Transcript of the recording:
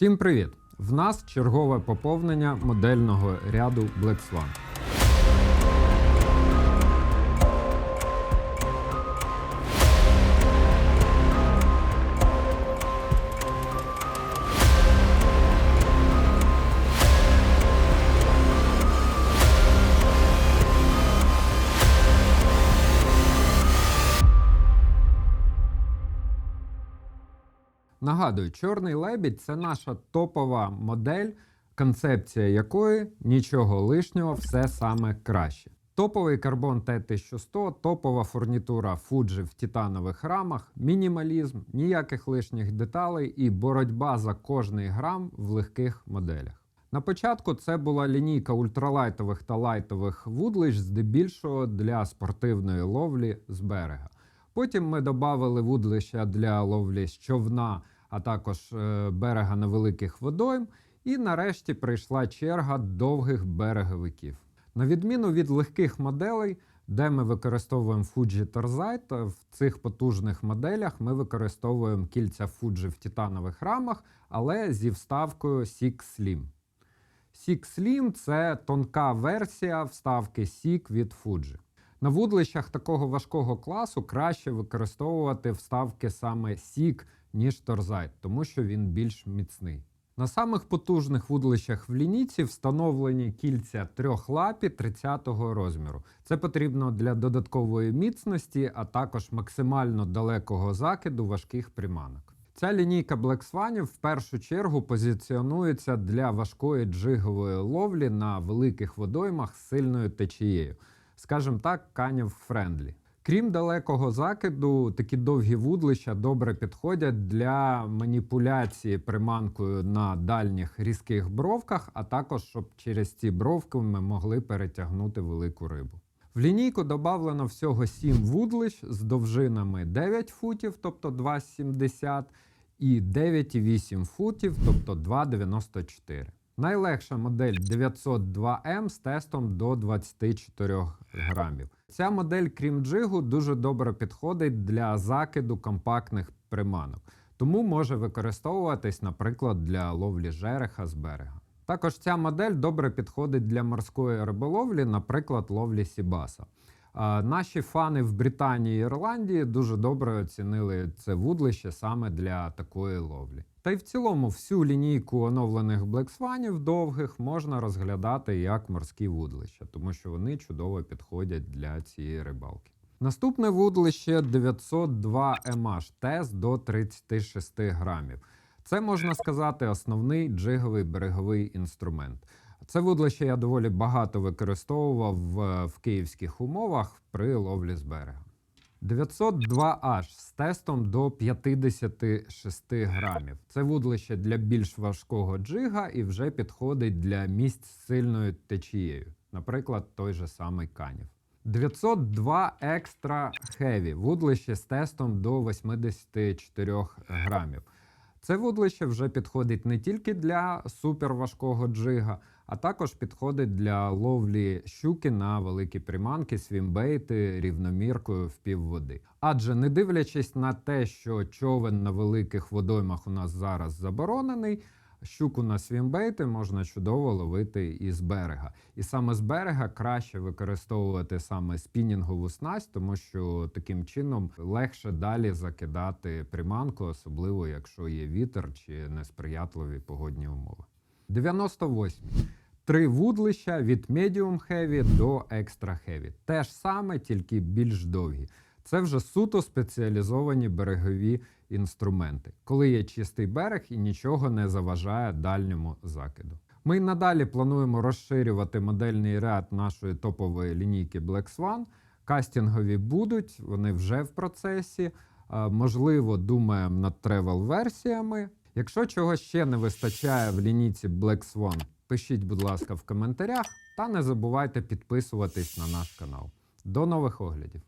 Всім привіт! В нас чергове поповнення модельного ряду Black Swan. Нагадую, чорний лебідь це наша топова модель, концепція якої нічого лишнього, все саме краще. Топовий карбон Т1100, топова фурнітура Fuji в титанових рамах, мінімалізм, ніяких лишніх деталей і боротьба за кожний грам в легких моделях. На початку це була лінійка ультралайтових та лайтових вудлищ, здебільшого для спортивної ловлі з берега. Потім ми додали вудлища для ловлі з човна, а також е, берега невеликих водойм. І нарешті прийшла черга довгих береговиків. На відміну від легких моделей, де ми використовуємо Fuji Torzite, в цих потужних моделях ми використовуємо кільця Fuji в титанових рамах, але зі вставкою Six Slim. Six Slim – це тонка версія вставки Sik від Fuji. На вудлищах такого важкого класу краще використовувати вставки саме Сік, ніж Торзайт, тому що він більш міцний. На самих потужних вудлищах в лінійці встановлені кільця трьохлапі 30-го розміру. Це потрібно для додаткової міцності, а також максимально далекого закиду важких приманок. Ця лінійка Black Swan в першу чергу позиціонується для важкої джигової ловлі на великих водоймах з сильною течією скажімо так, канів френдлі. Крім далекого закиду, такі довгі вудлища добре підходять для маніпуляції приманкою на дальніх різких бровках, а також щоб через ці бровки ми могли перетягнути велику рибу. В лінійку додано всього 7 вудлищ з довжинами 9 футів, тобто 2,70, і 9,8 футів, тобто 2,94. Найлегша модель 902М з тестом до 24 грамів. Ця модель, крім джигу, дуже добре підходить для закиду компактних приманок, тому може використовуватись, наприклад, для ловлі жереха з берега. Також ця модель добре підходить для морської риболовлі, наприклад, ловлі Сібаса. Наші фани в Британії і Ірландії дуже добре оцінили це вудлище саме для такої ловлі. Та й в цілому всю лінійку оновлених Swanів довгих можна розглядати як морські вудлища, тому що вони чудово підходять для цієї рибалки. Наступне вудлище 902 MH тест до 36 грамів. Це можна сказати основний джиговий береговий інструмент. Це вудлище я доволі багато використовував в київських умовах при ловлі з берега. 902H з тестом до 56 грамів. Це вудлище для більш важкого джига і вже підходить для місць з сильною течією, наприклад, той же самий канів. 902 Extra Heavy вудлище з тестом до 84 грамів. Це вудлище вже підходить не тільки для суперважкого джига, а також підходить для ловлі щуки на великі приманки, свімбейти рівноміркою в півводи. Адже не дивлячись на те, що човен на великих водоймах у нас зараз заборонений. Щуку на свімбейти можна чудово ловити із берега. І саме з берега краще використовувати саме спінінгову снасть, тому що таким чином легше далі закидати приманку, особливо якщо є вітер чи несприятливі погодні умови. 98. Три вудлища від Medium Heavy до Extra Heavy. Те ж саме, тільки більш довгі. Це вже суто спеціалізовані берегові інструменти, коли є чистий берег і нічого не заважає дальньому закиду. Ми надалі плануємо розширювати модельний ряд нашої топової лінійки Black Swan. Кастингові будуть, вони вже в процесі. Е, Можливо, думаємо над тревел-версіями. Якщо чогось ще не вистачає в лінійці Black Swan, пишіть, будь ласка, в коментарях та не забувайте підписуватись на наш канал. До нових оглядів!